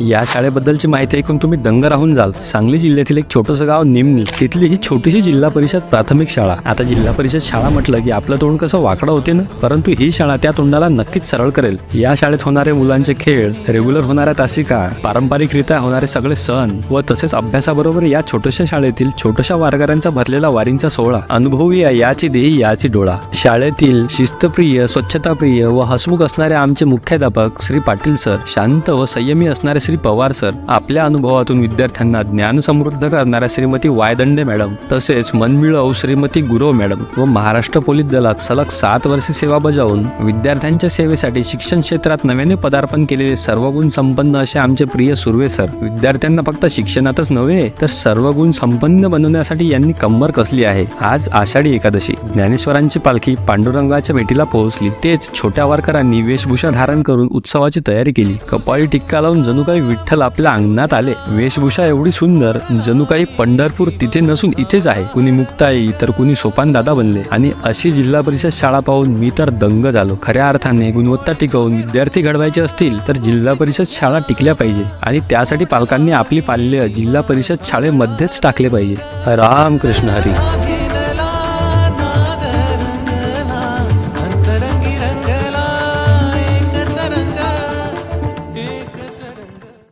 या शाळेबद्दलची माहिती ऐकून तुम्ही दंग राहून जाल. सांगली जिल्ह्यातील एक छोटंसं गाव निमणी. तिथली ही छोटीशी जिल्हा परिषद प्राथमिक शाळा. आता जिल्हा परिषद शाळा म्हटलं की आपलं तोंड कसं वाकडं होते ना? परंतु ही शाळा त्या तोंडाला नक्कीच सरळ करेल. या शाळेत होणारे मुलांचे खेळ रेग्युलर होणाऱ्या तासिका पारंपरिकरित्या होणारे सगळे सण व तसेच अभ्यासाबरोबर या छोट्याशा शाळेतील छोट्याशा वारकऱ्यांचा भरलेला वारींचा सोहळा अनुभवी याची देही याची डोळा. शाळेतील शिस्तप्रिय स्वच्छताप्रिय व हसमुख असणारे आमचे मुख्याध्यापक श्री पाटील सर शांत व संयमी असणारे श्री पवार सर आपल्या अनुभवातून विद्यार्थ्यांना ज्ञान समृद्ध करणाऱ्या श्रीमती वायदंडे मॅडम तसेच मनमिळव श्रीमती गुरव मॅडम व महाराष्ट्र पोलीस दलात सलग सात वर्षे सेवा बजावून विद्यार्थ्यांच्या सेवेसाठी शिक्षण क्षेत्रात नव्याने पदार्पण केलेले सर्वगुण संपन्न असे आमचे प्रिय सुर्वे सर. विद्यार्थ्यांना फक्त शिक्षणातच नव्हे तर सर्व गुण संपन्न बनवण्यासाठी यांनी कंबर कसली आहे? आज आषाढी एकादशी. ज्ञानेश्वरांची पालखी पांडुरंगाच्या भेटीला पोहोचली. तेच छोट्या वारकरांनी वेशभूषा धारण करून उत्सवाची तयारी केली. कपाळी टिक्का लावून जणू काही विठ्ठल आपल्या अंगणात आले. वेशभूषा एवढी सुंदर जणू काही पंढरपूर तिथे नसून इथेच आहे. कुणी मुक्ताई तर कुणी सोपान दादा बनले. आणि अशी जिल्हा परिषद शाळा पाहून मी तर दंग झालो. खऱ्या अर्थाने गुणवत्ता टिकवून विद्यार्थी घडवायचे असतील तर जिल्हा परिषद शाळा टिकल्या पाहिजे. आणि त्यासाठी पालकांनी आपली पाल्य जिल्हा परिषद शाळेमध्येच टाकले पाहिजे. राम कृष्ण हरी.